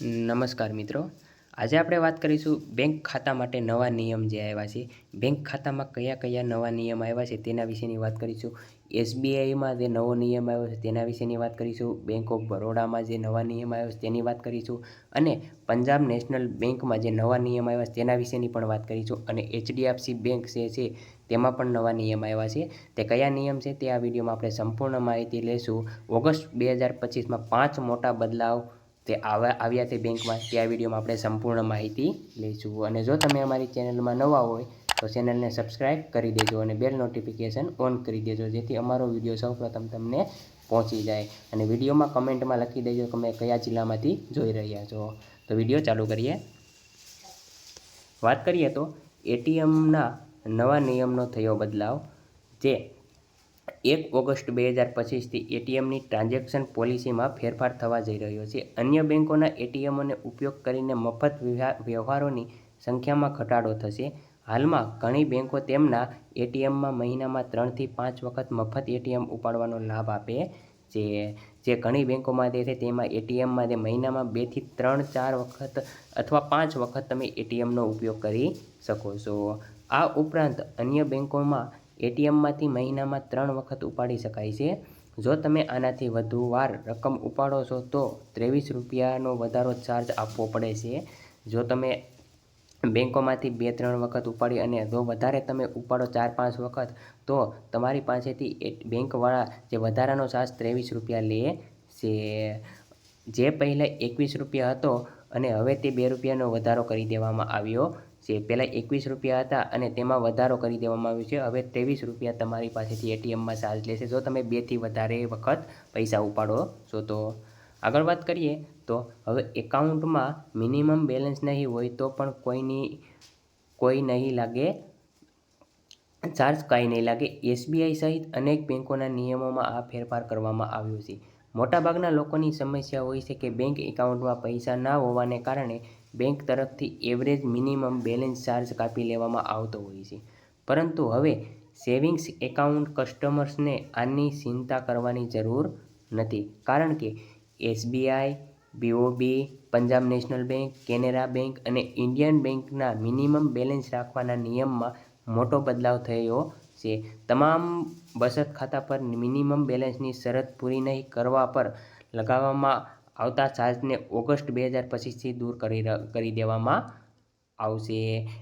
નમસ્કાર મિત્રો. આજે આપણે વાત કરીશું બેંક ખાતા માટે નવા નિયમ જે આવ્યા છે. બેંક ખાતામાં કયા કયા નવા નિયમ આવ્યા છે તેના વિશેની વાત કરીશું. એસબીઆઈમાં જે નવો નિયમ આવ્યો છે તેના વિશેની વાત કરીશું. બેંક ઓફ બરોડામાં જે નવા નિયમ આવ્યો છે તેની વાત કરીશું. અને પંજાબ નેશનલ બેંકમાં જે નવા નિયમ આવ્યા છે તેના વિશેની પણ વાત કરીશું. અને એચડીએફસી બેંક જે છે તેમાં પણ નવા નિયમ આવ્યા છે. તે કયા નિયમ છે તે આ વિડીયોમાં આપણે સંપૂર્ણ માહિતી લઈશું. ઓગસ્ટ બે હજાર પચીસમાં પાંચ મોટા બદલાવ તે આવા આવ્યા તે બેંકમાં, તે આ વિડીયોમાં આપણે સંપૂર્ણ માહિતી લઈશું. અને જો તમે અમારી ચેનલમાં નવા હોય, તો ચેનલને સબસ્ક્રાઈબ કરી દેજો અને બેલ નોટિફિકેશન ઓન કરી દેજો, જેથી અમારો વીડિયો સૌપ્રથમ તમને પહોંચી જાય. અને વિડીયોમાં કમેન્ટમાં લખી દેજો તમે કયા જિલ્લામાંથી જોઈ રહ્યા છો. તો વીડિયો ચાલુ કરીએ. વાત કરીએ તો, એટીએમના નવા નિયમનો થયો બદલાવ, જે એક ઓગસ્ટ બે હજાર પચીસથી એટીએમની ટ્રાન્ઝેક્શન પોલિસીમાં ફેરફાર થવા જઈ રહ્યો છે. અન્ય બેંકોના એટીએમોને ઉપયોગ કરીને મફત વ્યવહારોની સંખ્યામાં ઘટાડો થશે. હાલમાં ઘણી બેંકો તેમના એટીએમમાં મહિનામાં ત્રણથી પાંચ વખત મફત એટીએમ ઉપાડવાનો લાભ આપે છે. જે ઘણી બેંકોમાં જે છે, તેમાં એટીએમમાં જે મહિનામાં બેથી ત્રણ, ચાર વખત અથવા પાંચ વખત તમે એટીએમનો ઉપયોગ કરી શકો છો. આ ઉપરાંત અન્ય બેંકોમાં એટીએમમાંથી મહિનામાં ત્રણ વખત ઉપાડી શકાય છે. જો તમે આનાથી વધુ વાર રકમ ઉપાડો છો, તો ત્રેવીસ રૂપિયાનો વધારો ચાર્જ આપવો પડે છે. જો તમે બેંકોમાંથી બે ત્રણ વખત ઉપાડી અને જો વધારે તમે ઉપાડો ચાર પાંચ વખત, તો તમારી પાસેથી એ બેંકવાળા જે વધારાનો ચાર્જ ત્રેવીસ રૂપિયા લે છે. જે પહેલાં એકવીસ રૂપિયા હતો અને હવે તે બે રૂપિયાનો વધારો કરી દેવામાં આવ્યો. છે પહેલાં એકવીસ રૂપિયા હતા અને તેમાં વધારો કરી દેવામાં આવ્યો છે. હવે ત્રેવીસ રૂપિયા તમારી પાસેથી એટીએમમાં ચાર્જ લેશે. જો તમે બેથી વધારે વખત પૈસા ઉપાડો છો તો આગળ વાત કરીએ તો હવે એકાઉન્ટમાં મિનિમમ બેલેન્સ નહીં હોય તો પણ કોઈની, કોઈ નહીં લાગે, ચાર્જ કાંઈ નહીં લાગે. એસબીઆઈ સહિત અનેક બેંકોના નિયમોમાં આ ફેરફાર કરવામાં આવ્યો છે. મોટાભાગના લોકોની સમસ્યા હોય છે કે બેંક એકાઉન્ટમાં પૈસા ના હોવાને કારણે બેંક તરફથી એવરેજ મિનિમમ બેલેન્સ ચાર્જ કાપી લેવામાં આવતો હોય છે. પરંતુ હવે સેવિંગ્સ એકાઉન્ટ કસ્ટમર્સને આની ચિંતા કરવાની જરૂર નથી. કારણ કે SBI, BOB, Punjab national bank, Canara bank અને ઇન્ડિયન બેંકના મિનિમમ બેલેન્સ રાખવાના નિયમમાં મોટો બદલાવ થયો છે. તમામ બચત ખાતા પર મિનિમમ બેલેન્સની શરત પૂરી નહીં કરવા પર લગાવવામાં આવતા ચાર્જને ઓગસ્ટ બે હજાર પચીસથી દૂર કરી કરી દેવામાં આવશે.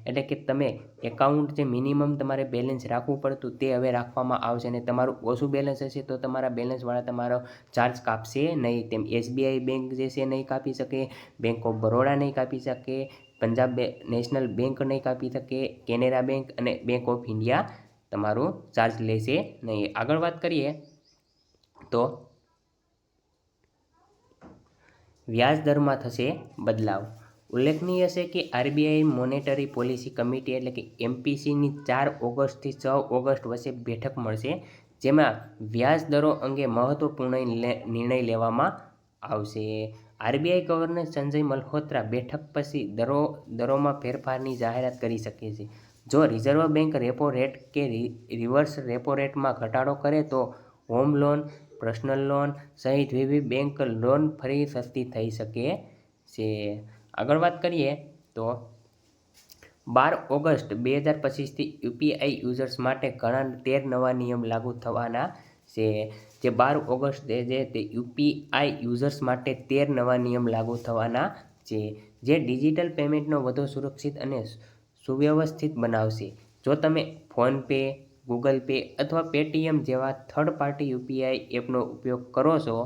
એટલે કે તમે એકાઉન્ટ જે મિનિમમ તમારે બેલેન્સ રાખવું પડતું તે હવે રાખવામાં આવશે અને તમારું ઓછું બેલેન્સ હશે તો તમારા બેલેન્સવાળા તમારો ચાર્જ કાપશે નહીં. તેમ એસબીઆઈ બેંક જે છે નહીં કાપી શકે બેંક ઓફ બરોડા નહીં કાપી શકે પંજાબ નેશનલ બેંક નહીં કાપી શકે કેનેરા બેંક અને બેંક ઓફ ઇન્ડિયા તમારું ચાર્જ લેશે નહીં. આગળ વાત કરીએ તો વ્યાજ દરમાં થશે બદલાવ. ઉલ્લેખનીય છે કે આરબીઆઈ મોનેટરી પોલિસી કમિટી એટલે કે એમપીસીની ચાર ઓગસ્ટથી છ ઓગસ્ટ વચ્ચે બેઠક મળશે, જેમાં વ્યાજ દરો અંગે મહત્વપૂર્ણ નિર્ણય લેવામાં આવશે. આરબીઆઈ ગવર્નર સંજય મલ્હોત્રા બેઠક પછી દરો, દરોમાં ફેરફારની જાહેરાત કરી શકે છે. જો રિઝર્વ બેંક રેપો રેટ કે રિવર્સ રેપો રેટમાં ઘટાડો કરે તો હોમ લોન પર્સનલ લોન સહિત વિવિધ બેંક લોન ફરી સસ્તી થઈ શકે છે. આગળ વાત કરીએ તો બાર ઓગસ્ટ બે હજાર પચીસથી યુપીઆઈ યુઝર્સ માટે ઘણા તેર નવા નિયમ લાગુ થવાના છે. જે બાર ઓગસ્ટ જે તે યુપીઆઈ યુઝર્સ માટે તેર નવા નિયમ લાગુ થવાના છે, જે ડિજિટલ પેમેન્ટનો વધુ સુરક્ષિત અને સુવ્યવસ્થિત બનાવશે. જો તમે ફોનપે ગૂગલ પે અથવા પેટીએમ જેવા થર્ડ પાર્ટી યુપીઆઈ એપનો ઉપયોગ કરો છો,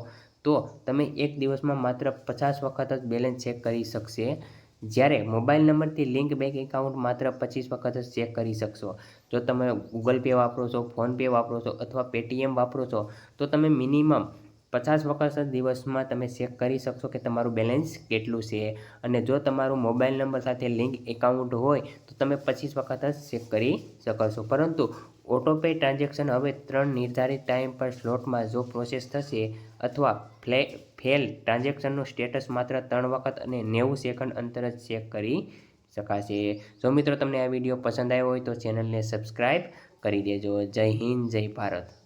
તો તમે એક દિવસમાં માત્ર પચાસ વખત જ બેલેન્સ ચેક કરી શકશે. જ્યારે મોબાઈલ નંબરથી લિંક બેંક એકાઉન્ટ માત્ર પચીસ વખત જ ચેક કરી શકશો. જો તમે ગૂગલ પે વાપરો છો ફોનપે વાપરો છો અથવા પેટીએમ વાપરો છો, તો તમે મિનિમમ પચાસ વખત દિવસમાં તમે ચેક કરી શકશો કે તમારું બેલેન્સ કેટલું છે. અને જો તમારું મોબાઈલ નંબર સાથે લિંક એકાઉન્ટ હોય, તો તમે પચીસ વખત જ ચેક કરી શકશો પરંતુ ઓટોપે ટ્રાન્ઝેક્શન હવે ત્રણ નિર્ધારિત ટાઈમ પર સ્લોટમાં જો પ્રોસેસ થશે અથવા ફ્લે, ફેલ ટ્રાન્ઝેક્શનનું સ્ટેટસ માત્ર ત્રણ વખત અને નેવું સેકન્ડ અંતર જ ચેક કરી શકાશે. જો મિત્રો તમને આ વીડિયો પસંદ આવ્યો હોય તો ચેનલને સબસ્ક્રાઈબ કરી દેજો. જય હિન્દ, જય ભારત.